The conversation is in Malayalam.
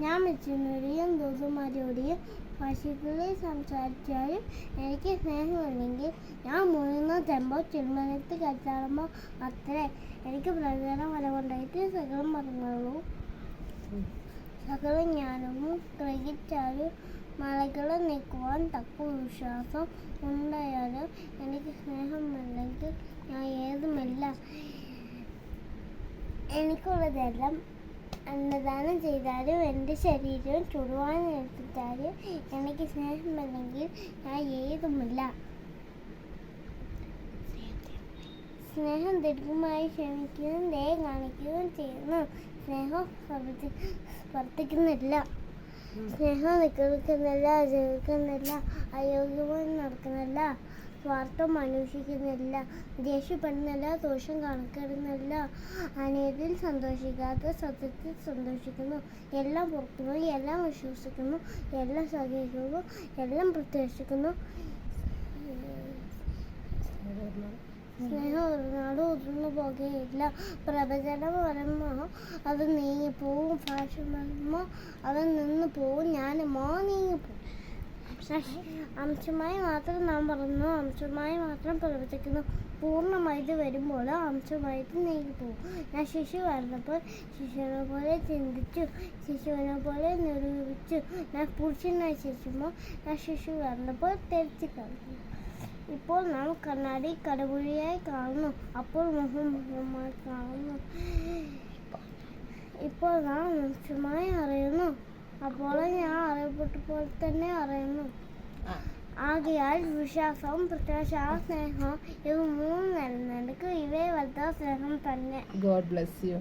ഞാൻ മിച്ചിനോടെയും ദോസുമാരോടെയും പശുക്കളിൽ സംസാരിച്ചാലും എനിക്ക് സ്നേഹമില്ലെങ്കിൽ ഞാൻ മുഴുവൻ ചെമ്പോ ചെറുമനത്ത് കച്ചാടുമ്പോൾ അത്രേ. എനിക്ക് പ്രചരണം വരവുണ്ടായിട്ട് സകലം പറഞ്ഞുള്ളൂ സകല ജ്ഞാനവും ഗ്രഹിച്ചാലും മലകളെ നീക്കുവാൻ തക്ക വിശ്വാസം ഉണ്ടായാലും എനിക്ക് സ്നേഹമില്ലെങ്കിൽ ഞാൻ ഏതുമില്ല. എനിക്കുള്ളതെല്ലാം അന്നദാനം ചെയ്താലും എന്റെ ശരീരം ചുടുവാൻ എടുത്തിട്ടാലും എനിക്ക് സ്നേഹമില്ലെങ്കിൽ ഞാൻ ഏതുമില്ല. സ്നേഹം ദീർഘമായി ക്ഷമിക്കുകയും ദയ കാണിക്കുകയും ചെയ്യുന്നു. സ്നേഹം പ്രവർത്തി വർദ്ധിക്കുന്നില്ല സ്നേഹം നിൽക്കുന്നില്ല ജീവിക്കുന്നില്ല അയോഗ്യമായി നടക്കുന്നില്ല. സ്വാർത്ഥം അന്വേഷിക്കുന്നില്ല ദേഷ്യപ്പെടുന്നില്ല ദോഷം കണക്കിടുന്നില്ല. അനേതിൽ സന്തോഷിക്കാത്ത സത്യത്തിൽ സന്തോഷിക്കുന്നു. എല്ലാം പൊറുക്കുന്നു എല്ലാം വിശ്വസിക്കുന്നു എല്ലാം സഹിക്കുന്നു എല്ലാം പ്രത്യാശിക്കുന്നു. സ്നേഹം ഒരു നാട് ഒതുന്നു പോകുകയില്ല. പ്രവചനം വരുമോ? അത് നീങ്ങിപ്പോവും. ഫാഷൻ വരുമോ? അത് നിന്ന് പോവും. ഞാനുമോ നീങ്ങിപ്പോവും അംശമായി മാത്രം നാം പറഞ്ഞു അംശമായി മാത്രം പ്രവർത്തിക്കുന്നു. പൂർണമായിട്ട് വരുമ്പോൾ അംശമായിട്ട് നീങ്ങി പോകും ഞാൻ ശിശു വരുന്നപ്പോൾ ശിശുവിനെ പോലെ ചിന്തിച്ചു. ശിശുവിനെ പോലെ നിരൂപിച്ചു. ഞാൻ പുരുഷനായി ശിശുമ്പോൾ ഞാൻ ശിശു വരുന്നപ്പോൾ തിരിച്ചു കളഞ്ഞു ഇപ്പോൾ നാം കണ്ണാടി കടപുഴിയായി കാണുന്നു. അപ്പോൾ മുഖം മുഖമായി കാണുന്നു. ഇപ്പോൾ നാം അംശമായി അറിയുന്നു. അപ്പോൾ ഞാൻ അറിയപ്പെട്ട പോലെ തന്നെ അറിയുന്നു. ആകയാൽ വിശ്വാസവും പ്രത്യാശ സ്നേഹവും ഇവ മൂന്ന് നിലനിൽക്കും. ഇവയെ വലുത സ്നേഹം തന്നെ. God bless you